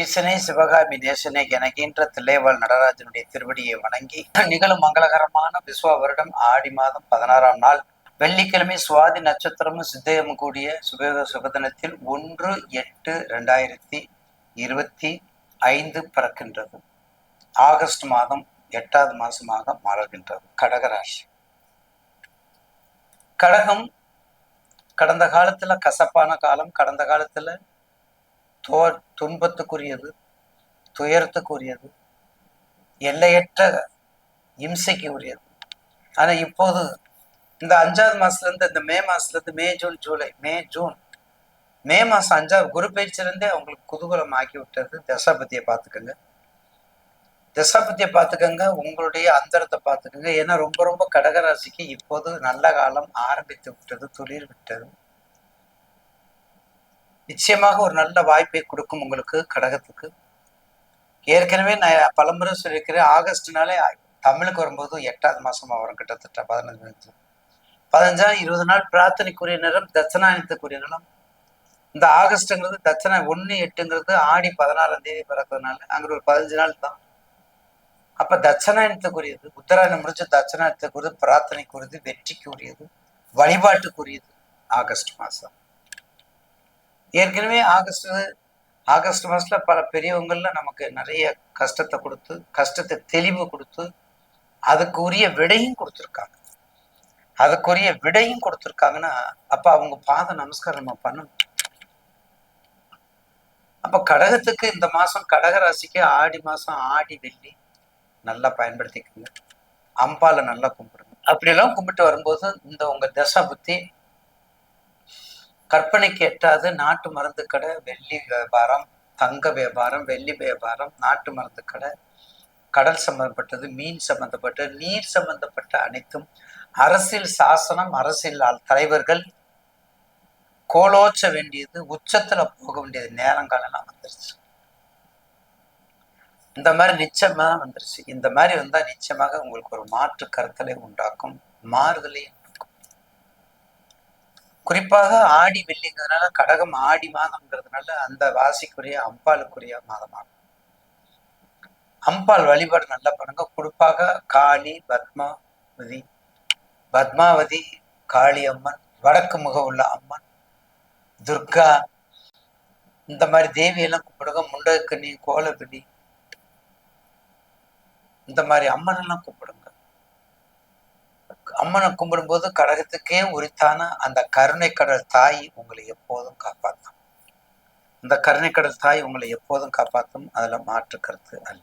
ஈசனே சிவகாமி தேசனே எனக்கின்ற தில்லைவாழ் நடராஜனுடைய திருவடியை வணங்கி நிகழும் மங்களகரமான விஸ்வ வருடம் ஆடி மாதம் பதினாறாம் நாள். வெள்ளிக்கிழமை சுவாதி நட்சத்திரமும் சித்தயமும் கூடிய சுபயோக சுபதினத்தில் ஒன்று எட்டு ரெண்டாயிரத்தி இருபத்தி ஐந்து பிறக்கின்றது. ஆகஸ்ட் மாதம் எட்டாவது மாசமாக மாறுகின்றது. கடகராசி கடகம் கடந்த காலத்துல கசப்பான காலம் கடந்த காலத்துல தோ துன்பத்துக்குரியது துயரத்துக்குரியது எல்லையற்ற இம்சைக்கு உரியது ஆனால் இப்போது இந்த அஞ்சாவது மாசத்துலேருந்து இந்த மே மாசத்துலேருந்து May June July May June May மாதம் அஞ்சாவது குரு பயிற்சியிலேருந்தே அவங்களுக்கு குதூகலம் ஆக்கி விட்டது தசாபதியை பார்த்துக்கோங்க. தசாபதியை பார்த்துக்கோங்க. உங்களுடைய அந்தரத்தை பார்த்துக்கோங்க. ஏன்னா ரொம்ப ரொம்ப கடகராசிக்கு இப்போது நல்ல காலம் ஆரம்பித்து விட்டது துளிர் விட்டது. நிச்சயமாக ஒரு நல்ல வாய்ப்பை கொடுக்கும் உங்களுக்கு கடகத்துக்கு. ஏற்கனவே நான் பலமுறை சொல்லியிருக்கிறேன் ஆகஸ்ட்னாலே தமிழுக்கு வரும்போது எட்டாவது மாசமா வரும் கிட்டத்தட்ட பதினஞ்சு பதினஞ்சா. இருபது நாள் பிரார்த்தனைக்குரிய நிறம் தட்சணாயனத்துக்குரிய நிலம் இந்த ஆகஸ்ட்ங்கிறது தட்சணா ஒன்று எட்டுங்கிறது ஆடி பதினாறாம் தேதி பிறக்கிறதுனால அங்கே ஒரு பதினஞ்சு நாள் தான். அப்ப தட்சணாயனத்துக்குரியது உத்தராயணம் முடிச்சு தட்சணாயனத்துக்குரியது பிரார்த்தனைக்குரியது வெற்றிக்குரியது வழிபாட்டுக்குரியது ஆகஸ்ட் மாசம். ஏற்கனவே ஆகஸ்ட் ஆகஸ்ட் மாசத்துல பல பெரியவங்கள்ல நமக்கு நிறைய கஷ்டத்தை கொடுத்து கஷ்டத்தை தெளிவு கொடுத்து அதுக்கு உரிய விடையும் கொடுத்துருக்காங்க. அதுக்குரிய விடையும் கொடுத்துருக்காங்கன்னா அப்போ அவங்க பாத நமஸ்காரம் நம்ம பண்ணணும். அப்ப கடகத்துக்கு இந்த மாசம் கடக ராசிக்கு ஆடி மாசம் ஆடி வெள்ளி நல்லா பயன்படுத்திக்கோங்க. அம்பால நல்லா கும்பிடுங்க. அப்படியெல்லாம் கும்பிட்டு வரும்போது இந்த உங்க தசா புத்தி கற்பனைக்கு எட்டாது நாட்டு மருந்து கடை வெள்ளி வியாபாரம் தங்க வியாபாரம் வெள்ளி வியாபாரம் நாட்டு மருந்து கடை கடல் சம்பந்தப்பட்டது மீன் சம்பந்தப்பட்டது நீர் சம்பந்தப்பட்ட அனைத்தும் அரசியல் சாசனம் அரசியல் தலைவர்கள் கோலோச்ச வேண்டியது உச்சத்துல போக வேண்டியது நேரங்காலம்லாம் வந்துருச்சு. இந்த மாதிரி நிச்சயமா வந்துருச்சு. இந்த மாதிரி வந்தா நிச்சயமாக உங்களுக்கு ஒரு மாற்று கருத்தலை உண்டாக்கும். மாறுதலையும் குறிப்பாக ஆடி வெள்ளிங்கிறதுனால கடகம் ஆடி மாதம்ங்கிறதுனால அந்த ராசிக்குரிய அம்பாளுக்குரிய மாதமாகும். அம்பாள் வழிபாடு நல்லா பண்ணுங்க. குறிப்பாக காளி பத்மாவதி பத்மாவதி காளி அம்மன் வடக்கு முக உள்ள அம்மன் துர்கா இந்த மாதிரி தேவியெல்லாம் கும்பிடுங்க. முண்டகக்கண்ணி கோலப்பிடி இந்த மாதிரி அம்மன் எல்லாம் கும்பிடுங்க. அம்மனை கும்பிடும்போது கடகத்துக்கே உரித்தான அந்த கருணை கடல் தாய் உங்களை எப்போதும் காப்பாற்றும். இந்த கருணை கடல் தாய் உங்களை எப்போதும் காப்பாற்றும். அதில் மாற்று கருத்து அல்ல.